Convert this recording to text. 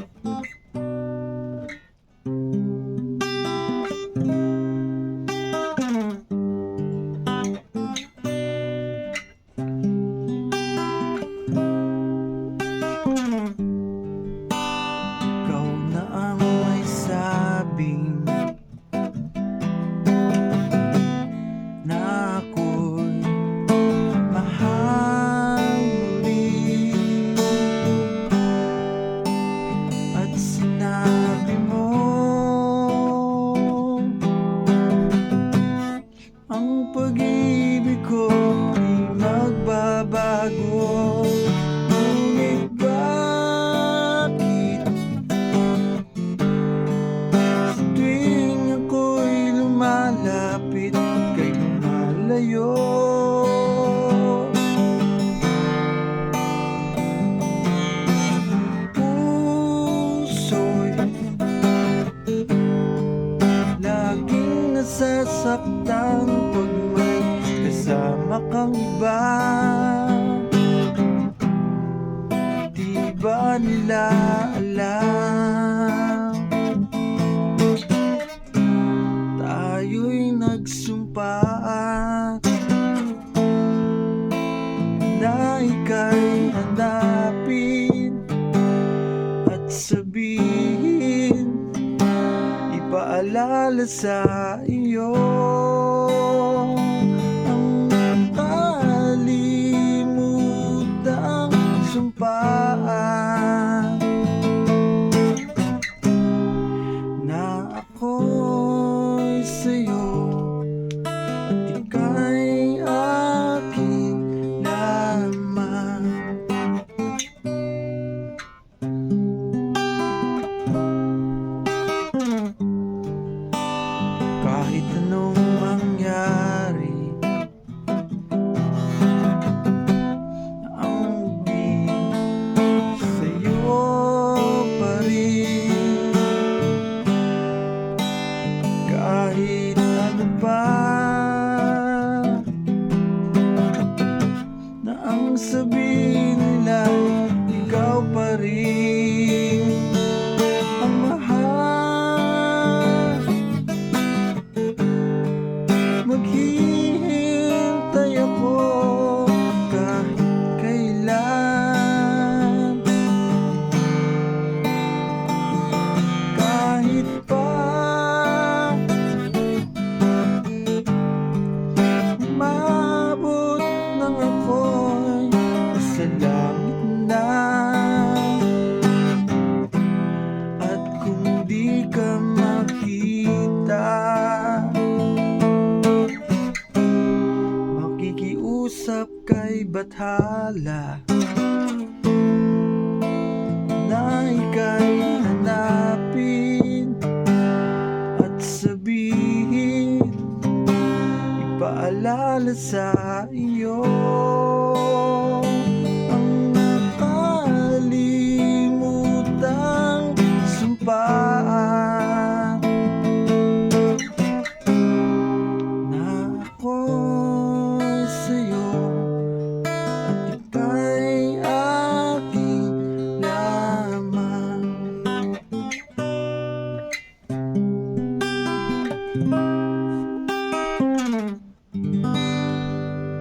Mm-hmm. Lumalapit Kay lumalayo Puso'y Laging nasasaktan Pag may kasama kang iba. Di ba nila alam Tayo'y nagsumpaan Na ika'y hanapin At sabihin Ipaalala sa iyo Kahit anong mangyari Ang sa'yo pa rin. Kahit ano pa Na ang sabihin nila Ikaw pa rin Kay Bathala. Na ika'y hanapin At sabihin Ipaalala sa